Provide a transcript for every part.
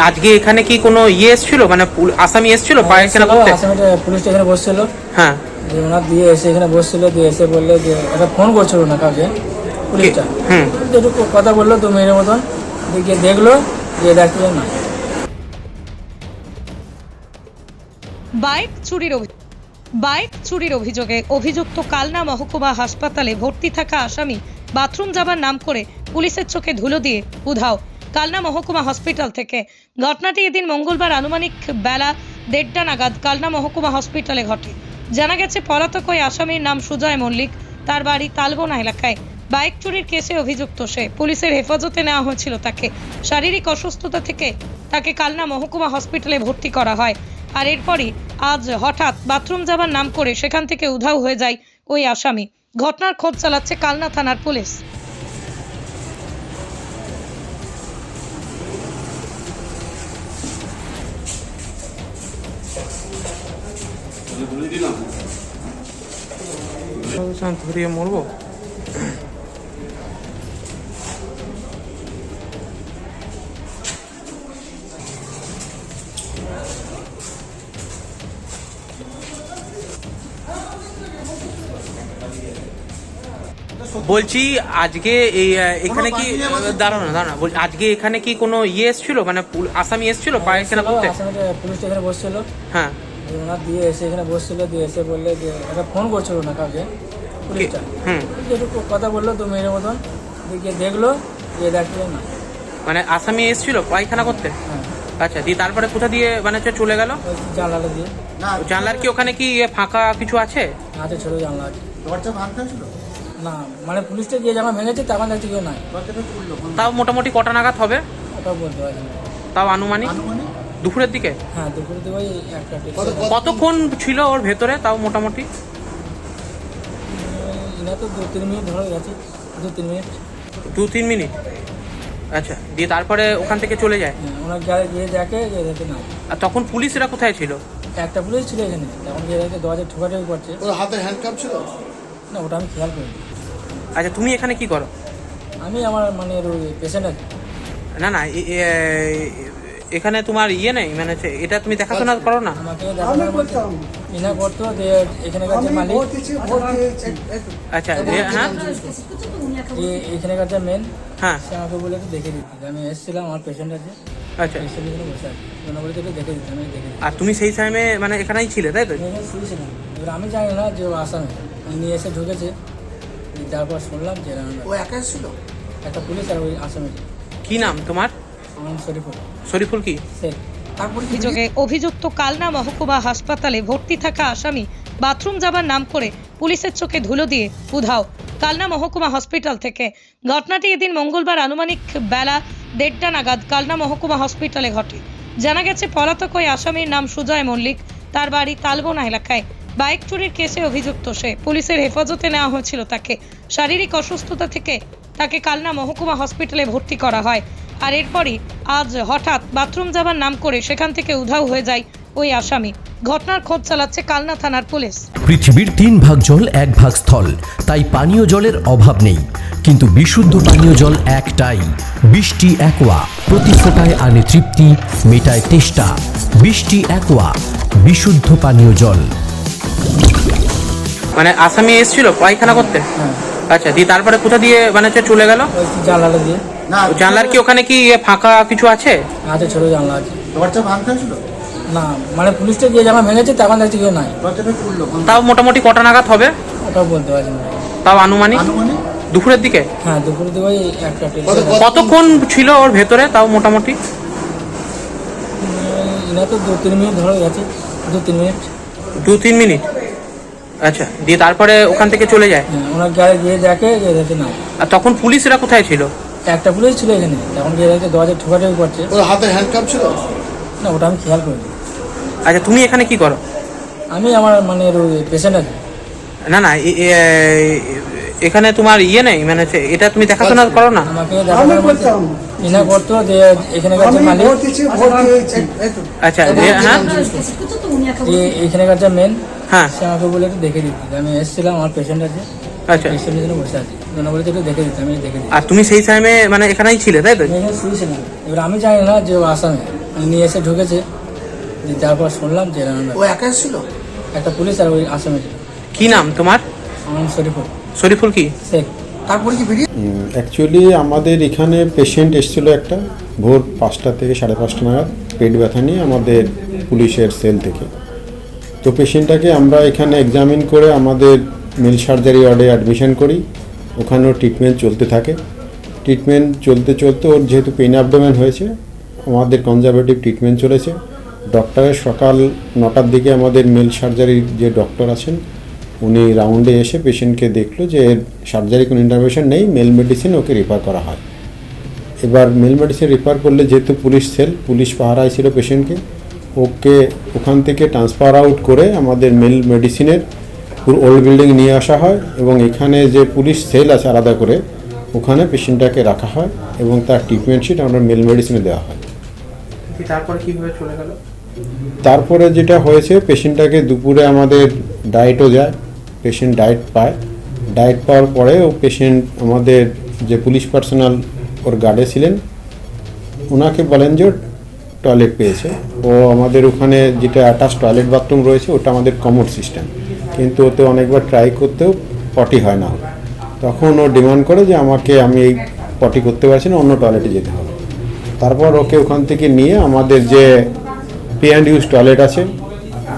আজকে এখানে কি কোনো ইয়ে এসেছিল? মানে আসামি এসেছিল পায়খানা ছিল, করতে? আসামিটা পুলিশ স্টেশনে বসছিল। হ্যাঁ। ওনার দিয়ে এসে এখানে বসছিল দিয়ে এসে বললে যে একটা ফোন করছিল না কাউকে পুলিশটা। হুম। একটু কথা বলল দু মিনিটের মতন দিয়ে দেখল যে দেখল না। বাইক চুরির অভি- বাইক চুরির অভিযোগে অভিযুক্ত কালনা মহকুমা হাসপাতালে ভর্তি থাকা আসামি বাথরুম যাবার নাম করে পুলিশের চোখে ধুলো দিয়ে উধাও। কালনা মহকুমা হসপিটাল থেকে। ঘটনাটি এদিন মঙ্গলবার আনুমানিক বেলা দেড়টা নাগাদ কালনা মহকুমা হসপিটালে ঘটে। জানা গেছে, পলাতক ওই আসামির নাম সুজয় মল্লিক। তার বাড়ি তালবোনা এলাকায়। বাইক চুরির কেসে অভিযুক্ত সে। পুলিশের হেফাজতে নেওয়া হয়েছিল তাকে। শারীরিক অসুস্থতা থেকে তাকে কালনা মহকুমা হসপিটালে ভর্তি করা হয়। আর এরপরই আজ হঠাৎ বাথরুম যাবার নাম করে সেখান থেকে উধাও হয়ে যায় ওই আসামি। ঘটনার খোঁজ চালাচ্ছে কালনা থানার পুলিশ। ধরিয়ে মরবো? বলছি আজকে এই এখানে কি দাঁড়ানো দাঁড়ানো বলছি আজকে এখানে কি কোনো ইয়ে এসেছিল? মানে আসামি এসেছিল পায়খানা করতে? পুলিশ স্টেশনে বসছিল। হ্যাঁ। ওনার দিয়ে এসে এখানে বসছিল দিয়ে এসে বললে যে একটা ফোন করছিল না কাউকে পুলিশটা। হুম। একটু কথা বলল দু মিনিটের মতন দিয়ে দেখল যে দেখল না। মানে আসামি এসেছিল পায়খানা করতে? হ্যাঁ। আচ্ছা দিয়ে তারপরে কোথা দিয়ে মানে হচ্ছে চলে গেল? জানলাটা দিয়ে। জানলার কি ওখানে কি ফাঁকা কিছু আছে? আছে ছোটো জানলা আছে। দরজা ভাঙতে ছিল না মানে পুলিশটা যে জামা ভেঙেছে তখন দেখছি কেউ নাই। তাও মোটামুটি কটা নাগাদ হবে? ওটাও বলতে পারছি না। তাও আনুমানিক? আনুমানিক? দুপুরের দিকে? হ্যাঁ দুপুরে তো ওই একটা কতক্ষণ ছিল ওর ভেতরে তাও মোটামুটি? এরা তো দু তিন মিনিট ধরে গেছে। দু তিন মিনিট। দু তিন মিনিট? আচ্ছা দিয়ে তারপরে ওখান থেকে চলে যায়? হ্যাঁ ওনার গাড়ি গিয়ে দেখে যে দেখে নাই আর তখন পুলিশরা কোথায় ছিল? একটা পুলিশ ছিল এখানে। তখন গিয়ে দেখে দরজা ঠোকাঠুকি করছে। ওর হাতে হ্যান্ডকাপ ছিল? না ওটা আমি খেয়াল করিনি। আচ্ছা তুমি এখানে কি করো? আমি আমার মানে পেশেন্ট আছে। না না এখানে তোমার ইয়ে নেই মানে এটা তুমি দেখাশোনা করো না? আমাকে দেখানোর বলতে ইনা করতো যে এখানকার যে মালিক আচ্ছা হ্যাঁ? যে এখানকার যে মেন হ্যাঁ। সে আমাকে বলে একটু দেখে দিতে। আমি এসেছিলাম আমার পেশেন্ট আছে। আচ্ছা। বসে আছে। ওনা বলে দেখে দিতে আমি আর তুমি সেই টাইমে মানে এখানেই ছিলে তাই তো? আমি এখানে এবার আমি জানি না যে ও আসামে। নিয়ে এসে ঢুকেছে। তারপর শুনলাম যে ও একা ছিল একটা পুলিশ আর ওই আসামি। কি নাম তোমার? শরীফুল। কি? অভিযোগে অভিযুক্ত কালনা মহকুমা হাসপাতালে ভর্তি থাকা আসামি বাথরুম যাবার নাম করে পুলিশের চোখে ধুলো দিয়ে উধাও। কালনা মহকুমা হসপিটাল থেকে। ঘটনাটি এদিন মঙ্গলবার আনুমানিক বেলা দেড়টা নাগাদ কালনা মহকুমা হসপিটালে ঘটে। জানা গেছে পলাতক ওই আসামির নাম সুজয় মল্লিক। তার বাড়ি তালবোনা এলাকায়। বাইক চুরির কেসে অভিযুক্ত সে। পুলিশের হেফাজতে নেওয়া হয়েছিল তাকে। শারীরিক অসুস্থতা থেকে তাকে কালনা মহকুমা হসপিটালে ভর্তি করা হয়। আর এরপরই আজ হঠাৎ বাথরুম যাবার নাম করে সেখান থেকে উধাও হয়ে যায় ওই আসামি। ঘটনার খোঁজ চালাচ্ছে কালনা থানার পুলিশ। পৃথিবীর তিন ভাগ জল এক ভাগ স্থল। তাই পানীয় জলের অভাব নেই। কিন্তু বিশুদ্ধ পানীয় জল একটাই। বৃষ্টি একোয়া। প্রতি ফোটায় আনে তৃপ্তি মেটায় তেষ্টা। বৃষ্টি একোয়া। বিশুদ্ধ পানীয় জল। মানে আসামি এসেছিল পায়খানা করতে? হ্যাঁ। আচ্ছা দিয়ে তারপরে কোথা দিয়ে মানে চলে গেল? জানলাটা দিয়ে। জানলার কি ওখানে কি ফাঁকা কিছু আছে? আছে ছোটো জানলা আছে। দরজা ভাঙতে ছিল না মানে পুলিশটা যে জামা ভেঙেছে তখন দেখছি কেউ নাই। তাও মোটামুটি কটা নাগাদ হবে? ওটাও বলতে পারছি না। তাও আনুমানিক? আনুমানিক? দুপুরের দিকে? হ্যাঁ দুপুরে তো ওই একটা কতক্ষণ ছিল ওর ভেতরে তাও মোটামুটি? এরা তো দু তিন মিনিট ধরে গেছে। দু তিন মিনিট। দু তিন মিনিট? আচ্ছা দিয়ে তারপরে ওখান থেকে চলে যায়? হ্যাঁ ওনার গাড়ি গিয়ে দেখে যে দেখে নাই। আর তখন পুলিশরা কোথায় ছিল? একটা পুলিশ ছিল এখানে। তখন গিয়ে দেখে দরজা ঠোকাঠুকি করছে। ওর হাতে হ্যান্ডকাপ ছিল? না ওটা আমি খেয়াল করিনি। আচ্ছা তুমি এখানে কি করো? আমি আমার মানে পেশেন্ট আছে। না না এখানে তোমার ইয়ে নেই? মানে হচ্ছে এটা তুমি দেখাশোনা করো না? আমাকে ইনা করতো যে এখানকার যে মালিক। আচ্ছা এ- হ্যাঁ? যে এখানকার যে মেন হ্যাঁ। সে আমাকে বলে একটু দেখে দিতে আমি এসেছিলাম আমার পেশেন্ট আছে। আচ্ছা। পেশেন্ট এখানে বসে আছে। ওনা বলে একটু দেখে দিতে আমি দেখে দিই আর তুমি সেই টাইমে মানে এখানেই ছিলে তাই তো? এখানে শুয়েছিলাম এবার আমি জানি না যে ও আসামে। নিয়ে এসে ঢুকেছে। তারপর শুনলাম যে ও একা ছিল একটা পুলিশ আর ওই আসামি কি নাম তোমার? আমার শরীফুল। শরীফুল কি? শেখ। তারপরে কি বেরিয়ে অ্যাকচুয়ালি আমাদের এখানে পেশেন্ট এসেছিল একটা। ভোর পাঁচটা থেকে সাড়ে পাঁচটা নাগাদ। পেট ব্যথা নিয়ে আমাদের পুলিশের সেল থেকে। তো পেশেন্টটাকে আমরা এখানে এক্সামিন করে আমাদের মিল সার্জারি ওয়ার্ডে অ্যাডমিশন করি। ওখানেও ট্রিটমেন্ট চলতে থাকে। ট্রিটমেন্ট চলতে চলতে ওর যেহেতু পেন অ্যাবডোমেন হয়েছে, আমাদের কনজারভেটিভ ট্রিটমেন্ট চলেছে। ডক্টরের সকাল নটার দিকে আমাদের মেল সার্জারির যে ডক্টর আছেন, উনি রাউন্ডে এসে পেশেন্টকে দেখল যে সার্জারি কোনো ইন্টারভেনশন নেই মেল মেডিসিন ওকে রেফার করা হয়। এবার মেল মেডিসিন রেফার করলে যেহেতু পুলিশ সেল পুলিশ পাহারায় ছিল পেশেন্টকে ওকে ওখান থেকে ট্রান্সফার আউট করে আমাদের মেল মেডিসিনের পুরো ওল্ড বিল্ডিং নিয়ে আসা হয় এবং এখানে যে পুলিশ সেল আছে আলাদা করে ওখানে পেশেন্টটাকে রাখা হয় এবং তার ট্রিটমেন্ট শিট আমরা মেল মেডিসিনে দেওয়া হয়। তারপরে কীভাবে চলে গেল? তারপরে যেটা হয়েছে পেশেন্টটাকে দুপুরে আমাদের ডায়েটও যায় পেশেন্ট ডায়েট পায়। ডায়েট পাওয়ার পরে ও পেশেন্ট আমাদের যে পুলিশ পার্সোনাল ওর গার্ডে ছিলেন ওনাকে বলেন যে টয়লেট পেয়েছে। ও আমাদের ওখানে যেটা অ্যাটাচ টয়লেট বাথরুম রয়েছে ওটা আমাদের কমোড সিস্টেম কিন্তু ওতে অনেকবার ট্রাই করতেও পটি হয় না। তখন ও ডিমান্ড করে যে আমাকে আমি এই পটি করতে পারছি না, অন্য টয়লেটে যেতে হবে। তারপর ওকে ওখান থেকে নিয়ে আমাদের যে পে অ্যান্ড ইউজ টয়লেট আছে,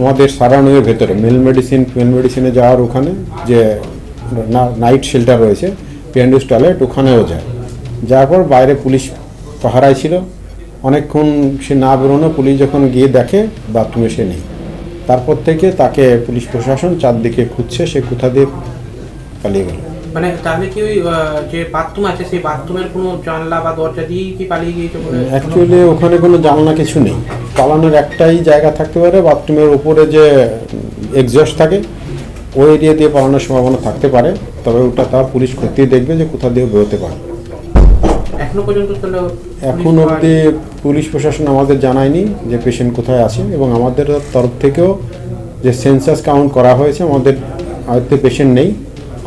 আমাদের সারানুয়ের ভেতরে মেল মেডিসিন মেল মেডিসিনে যাওয়ার ওখানে যে নাইট শেল্টার রয়েছে পে অ্যান্ড ইউজ টয়লেট ওখানেও যায়। যাওয়ার পর বাইরে পুলিশ পাহারায় ছিল। অনেকক্ষণ সে না বেরোনো, পুলিশ যখন গিয়ে দেখে বাথরুমে সে নেই। তারপর থেকে তাকে পুলিশ প্রশাসন চারদিকে খুঁজছে সে কোথা দিয়ে পালিয়ে গেল? মানে তাহলে কি ওই যে বাথরুম আছে সেই বাথরুমের কোনো জানলা বা দরজা দিয়েই কি পালিয়ে গিয়েছে অ্যাকচুয়ালি ওখানে কোনো জানলা কিছু নেই। পালানোর একটাই জায়গা থাকতে পারে বাথরুমের উপরে যে এক্সস্ট থাকে ওই এরিয়া দিয়ে পালানোর সম্ভাবনা থাকতে পারে। তবে ওটা তার পুলিশ খতিয়ে দেখবে যে কোথা দিয়ে বেরোতে পারে। এখনও পর্যন্ত এখন অবধি পুলিশ প্রশাসন আমাদের জানায়নি যে পেশেন্ট কোথায় আছে এবং আমাদের তরফ থেকেও যে সেন্সাস কাউন্ট করা হয়েছে আমাদের আয়ত্তে পেশেন্ট নেই।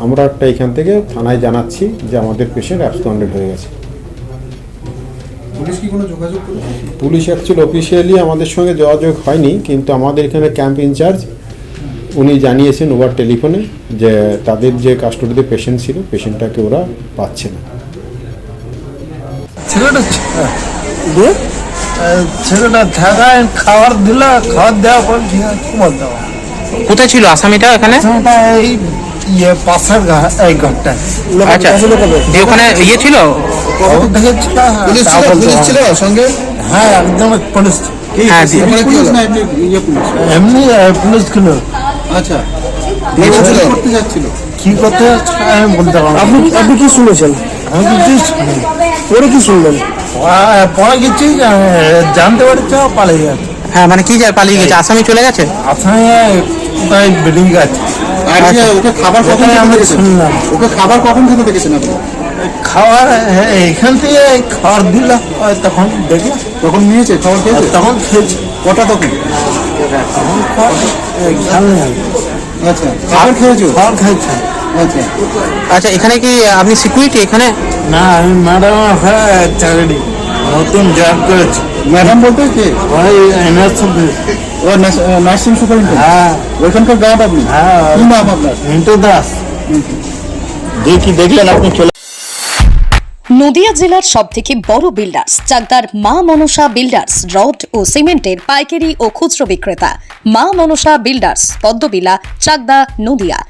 আমরা একটা এখান থেকে থানায় জানাচ্ছি যে আমাদের পেশেন্ট অ্যাবসকন্ডেড হয়ে গেছে। পুলিশ কি কোনো যোগাযোগ করল পুলিশ অ্যাকচুয়ালি অফিসিয়ালি আমাদের সঙ্গে যোগাযোগ হয়নি কিন্তু আমাদের এখানে ক্যাম্প ইনচার্জ উনি জানিয়েছেন ওভার টেলিফোনে যে তাদের যে কাস্টডিতে পেশেন্ট ছিল পেশেন্টটাকে ওরা পাচ্ছে না। ছেলেটা দিয়ে ছেলেটা থাকায় খাবার দিল খাবার দেওয়ার পর দেওয়া? কোথায় ছিল? আসামিটা এখানে? এই ইয়ে পাশের এই ঘরটা আচ্ছা। ওখানে ইয়ে ছিল? পুলিশ ছিল? সঙ্গে? হ্যাঁ একদম পুলিশ। হ্যাঁ এমনি ইয়ে পুলিশ? এমনি আহ, পুলিশ ছিল। আচ্ছা। কি করতে আমি বলতে পারব আপনি আপনি কি শুনেছেন? আমি কিছু পরে কি শুনলেন? পরে কিছু জানতে পারছে পালিয়ে গেছে। হ্যাঁ মানে কি যায় পালিয়ে গেছে? আসামি চলে গেছে? আসামে কোথায় বেরিয়ে গেছে। আর ওকে খাবার কখন আমরা শুনলাম। ওকে খাবার কখন খেতে দেখেছেন আপনি? খাবার হ্যাঁ, এখান থেকে খাবার দিল তখন দেখলাম। তখন নিয়েছে খাবার খেয়েছে? তখন খেয়েছি। কটা তখন? আচ্ছা খাবার খেয়েছো? খাবার খাইছে। আচ্ছা। আচ্ছা এখানে কি আপনি সিকিউরিটি এখানে? না আমি ম্যাডাম হ্যাঁ চাকরি নতুন জয়েন করেছি। ম্যাডাম বলতে কে? ওই ও নার্সিং সুপারিনটেন্ডেন্ট হ্যাঁ। ওইখানকার গার্ড আপনি? হ্যাঁ। কি নাম আপনার? মিন্টু দাস। কি দেখলেন আপনি চলে নদিয়া জেলার সব থেকে বড় বিল্ডার্স চাকদার মা মনসা বিল্ডার্স রড ও সিমেন্টের পাইকারি ও খুচরো বিক্রেতা। মা Manasa builders Padmabila Chakdah Nadia.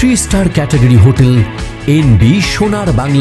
three star category hotel N B Sonar Bangla